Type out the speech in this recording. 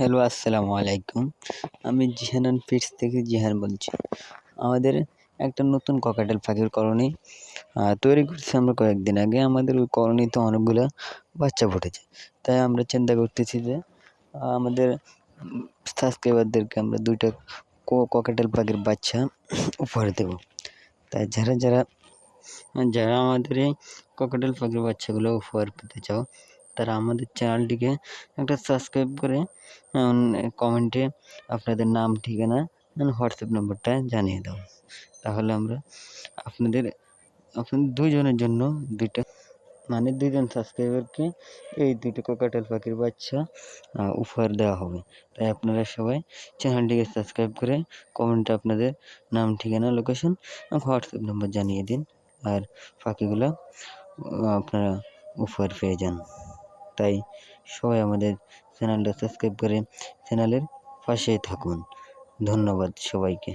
Hello আসসালামু আলাইকুম। আমি জিহানান ফিটস থেকে জিহান বলছি। আমাদের একটা নতুন ককাটেল পাখির কলোনি তৈরি করছি আমরা কয়েকদিন আগে। আমাদের ওই কলোনিতে অনেকগুলো বাচ্চা ফুটেছে। তাই আমরা চিন্তা করতেছি যে আমাদের সাবস্ক্রাইবারদেরকে আমরা দুইটা ককাটেল পাখির বাচ্চা উপহার দেব। তাই যারা যারা যারা আমাদের এই ককাটেল পাখির বাচ্চাগুলো উপহার পেতে চাও তারা আমাদের চ্যানেলটিকে একটা সাবস্ক্রাইব করে কমেন্টে আপনাদের নাম, ঠিকানা হোয়াটসঅ্যাপ নম্বরটা জানিয়ে দাও। তাহলে আমরা আপনাদের আপনাদের দুইজনের জন্য দুইটা মানে দুইজন সাবস্ক্রাইবারকে এই দুটো কোকাটেল পাখির বাচ্চা উপহার দেওয়া হবে। তাই আপনারা সবাই চ্যানেলটিকে সাবস্ক্রাইব করে কমেন্টে আপনাদের নাম, ঠিকানা লোকেশন হোয়াটসঅ্যাপ নম্বর জানিয়ে দিন। আর পাখিগুলো আপনারা উপহার পেয়ে যান। তাই সবাই আমাদের চ্যানেলটা সাবস্ক্রাইব করে চ্যানেলের পাশে থাকুন। ধন্যবাদ সবাইকে।